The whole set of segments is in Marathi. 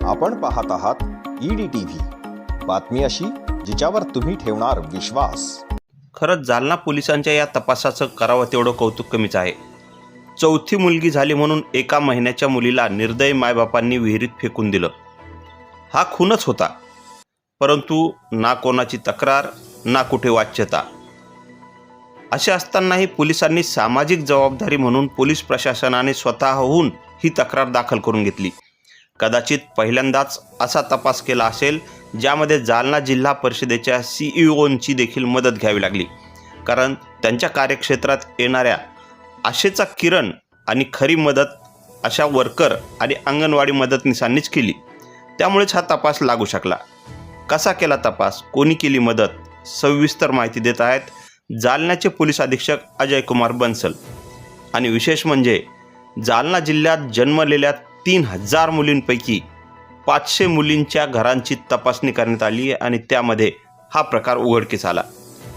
आपण पाहत आहात ईडी टीव्ही बातमी अशी जिच्यावर तुम्ही ठेवणार विश्वास. खरंच जालना पोलिसांच्या या तपासाचं करावं तेवढं कौतुक कमीच आहे. चौथी मुलगी झाली म्हणून एका महिन्याच्या मुलीला निर्दय मायबापांनी विहिरीत फेकून दिलं. हा खूनच होता. परंतु ना कोणाची तक्रार ना कुठे वाच्यता. असे असतानाही पोलिसांनी सामाजिक जबाबदारी म्हणून पोलीस प्रशासनाने स्वतःहून ही तक्रार दाखल करून घेतली. कदाचित पहिल्यांदाच असा तपास केला असेल ज्यामध्ये जालना जिल्हा परिषदेच्या सीईओंची देखील मदत घ्यावी लागली. कारण त्यांच्या कार्यक्षेत्रात येणाऱ्या आशेचा किरण आणि खरी मदत अशा वर्कर आणि अंगणवाडी मदतनीसांनीच केली. त्यामुळेच हा तपास लागू शकला. कसा केला तपास? कोणी केली मदत? सविस्तर माहिती देत आहेत जालन्याचे पोलीस अधीक्षक अजय कुमार बन्सल. आणि विशेष म्हणजे जालना जिल्ह्यात जन्मलेल्या तीन हजार मुलींपैकी पाचशे मुलींच्या घरांची तपासणी करण्यात आली आणि त्यामध्ये हा प्रकार उघडकीस आला.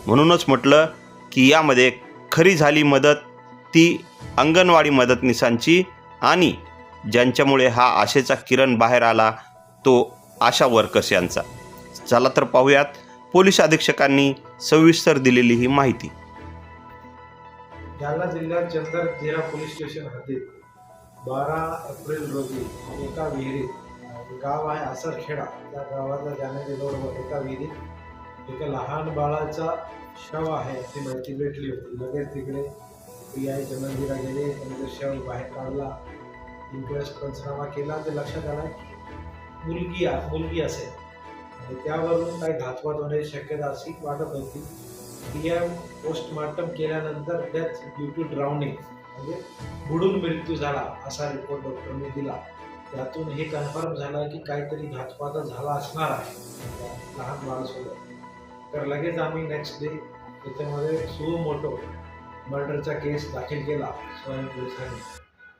म्हणूनच म्हटलं की यामध्ये खरी झाली मदत ती अंगणवाडी मदतनीसांची आणि ज्यांच्यामुळे हा आशेचा किरण बाहेर आला तो आशा वर्कर्स यांचा. चला तर पाहूयात पोलीस अधीक्षकांनी सविस्तर दिलेली ही माहिती. जालना जिल्ह्यात चंदर जिरा पोलीस स्टेशन हद्दीत बारा एप्रिल रोजी एका विहिरीत गाव आहे आसरखेडा त्या गावाला जाण्याच्या बरोबर एका विहिरीत एका लहान बाळाचा शव आहे अशी माहिती भेटली होती. लगेच तिकडे पी आय चंदनजिरा गेले त्यांचा शव बाहेर काढला इंटरेस्ट पंचनामा केला. ते लक्षात आला मुलगी मुलगी असेल. आणि त्यावरून काही घातपात होण्याची शक्यता अशी वाटत होती. पी एम पोस्टमार्टम केल्यानंतर डेथ ड्यू टू ड्राउनिंग म्हणजे बुडून मृत्यू झाला असा रिपोर्ट डॉक्टरने दिला. त्यातून हे कन्फर्म झालं की काहीतरी घातपात झाला असणार आहे. लहान बाळासोबत तर लगेच आम्ही नेक्स्ट डे त्याच्यामध्ये सुओ मोटो मर्डरचा केस दाखल केला स्वयं पोलिसांनी.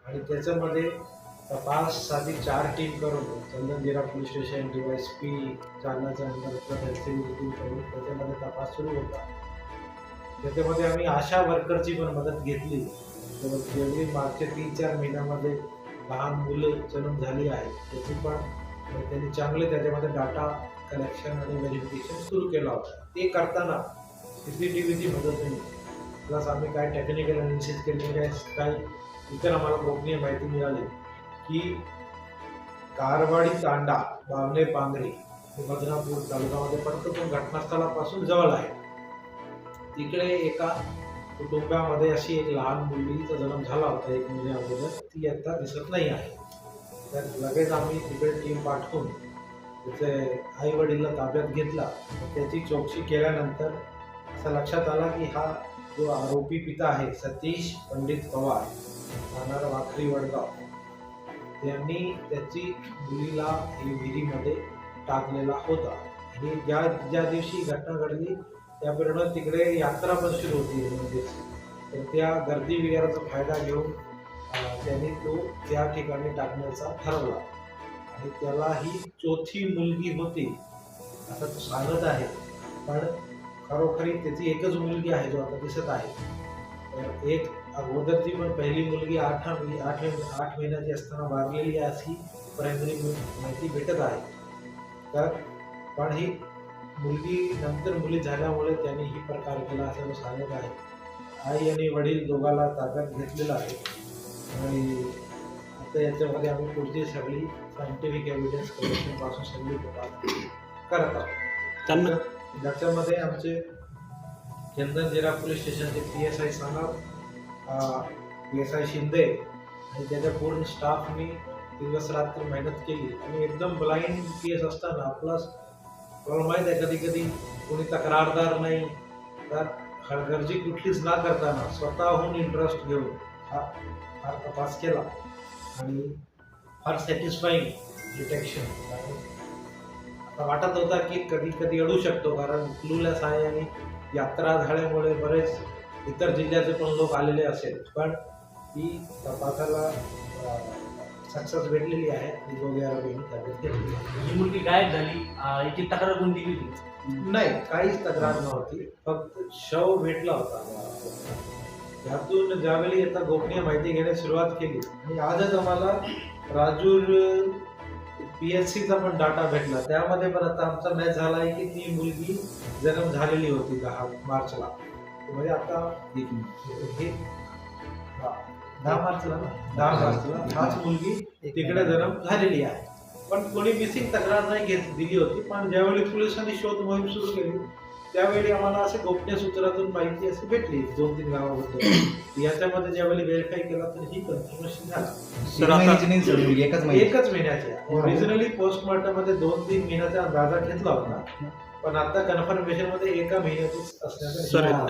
आणि त्याच्यामध्ये तपाससाठी चार टीम करून Chandanjira police station DYSP जालनाचा नंतर करून त्याच्यामध्ये तपास सुरू होता. त्याच्यामध्ये आम्ही आशा वर्करची पण मदत घेतली. तर जेवढी मागच्या तीन चार महिन्यामध्ये लहान मुलं जन्म झाली आहेत त्याची पण त्यांनी चांगले त्याच्यामध्ये डाटा कलेक्शन आणि व्हेरिफिकेशन सुरू केला होता. ते करताना सी सी टी व्हीची मदत नाही प्लस आम्ही काय टेक्निकल अनालिसिस केले काय काही इतर आम्हाला गोपनीय माहिती मिळाली की कारवाडी तांडा बावणे पांगरी हे बदनापूर तालुक्यामध्ये पडतो. पण घटनास्थळापासून जवळ आहे. तिकडे एका कुटुंबामध्ये अशी एक लहान मुलीचा जन्म झाला होता एक महिन्या अगोदर. ती आता दिसत नाही आहे. तर लगेच आम्ही तिकडे टीम पाठवून त्याचे आई ताब्यात घेतला. त्याची चौकशी केल्यानंतर असं लक्षात आला की हा जो आरोपी पिता आहे सतीश पंडित पवार राहणार वाखरी वडगाव त्यांनी त्याची मुलीला विहिरीमध्ये टाकलेला होता. आणि ज्या ज्या दिवशी घटना घडली त्या तिकडे यात्रा पण सुरू होती. म्हणजेच तर त्या गर्दी विहाराचा फायदा घेऊन त्यांनी तो त्या ठिकाणी टाकण्याचा ठरवला. आणि त्याला ही चौथी मुलगी होती. असं तो सांगत आहे. पण खरोखरी त्याची एकच मुलगी आहे जो आता दिसत आहे. तर एक अगोदरची पण पहिली मुलगी आठ आठ आठ महिन्याची असताना वारलेली आहे अशी प्रायमरी माहिती भेटत आहे. तर पण ही मुलगी नंतर मुली झाल्यामुळे त्यांनी ही प्रकार केला असं सांगत आहे. आई आणि वडील दोघाला ताब्यात घेतलेला आहे. आणि आता याच्यामध्ये आम्ही पुढची सगळी सायंटिफिक एव्हिडन्स कलेक्शनपासून सगळी करत आहोत. त्यांना ज्याच्यामध्ये आमचे चंदन जिरा पोलीस स्टेशनचे P S I Sanap P S I Shinde आणि त्याच्या पूर्ण स्टाफनी दिवस रात्र मेहनत केली. आणि एकदम ब्लाइंड केस असताना प्लस तुम्हाला माहीत आहे कधी कधी कोणी तक्रारदार नाही तर हलगर्जी कुठलीच ना करताना स्वतःहून इंटरेस्ट घेऊन हा फार तपास केला. आणि फार सॅटिस्फाईंग डिटेक्शन आता वाटत होता की कधी कधी अडू शकतो कारण क्लूलेस आहे आणि यात्रा झाल्यामुळे बरेच इतर जिल्ह्याचे पण लोक आलेले असेल. पण ही तपासाला सक्सेस भेटलेली आहे आणि दोघे आहे. ही मुलगी गायब झाली अं, याची तक्रार कोण दिली होती नाही काहीच तक्रार नव्हती फक्त शव भेटला होता. त्यातून ज्यावेळी आता गोपनीय माहिती घेण्यास सुरुवात केली आणि आजच आम्हाला राजूर पीएचसीचा पण डाटा भेटला. त्यामध्ये पण आता आमचा मॅच झाला आहे की ती मुलगी जन्म झालेली होती दहा मार्चला. म्हणजे आता हे हा, दहा मार्चला ना? दहा मार्चला. हाच मुलगी तिकडे जन्म झालेली आहे. पण कोणी मिसिंग तक्रार नाही घेत दिली होती. पण ज्यावेळी पोलिसांनी शोध मोहीम सुरू केली त्यावेळी आम्हाला असे गोपनीय सूत्रातून माहिती अशी भेटली दोन तीन गावाबद्दल. याच्यामध्ये ज्यावेळी व्हेरीफाय केला तर ही कन्फर्मेशन झाला. सर आता एकच महिने एकच महिन्याच्या ओरिजिनली पोस्टमॉर्टममध्ये दोन तीन महिन्याचा अंदाजा घेतला होता. पण आता कन्फर्मेशनमध्ये एका महिन्याचीच असण्याचा.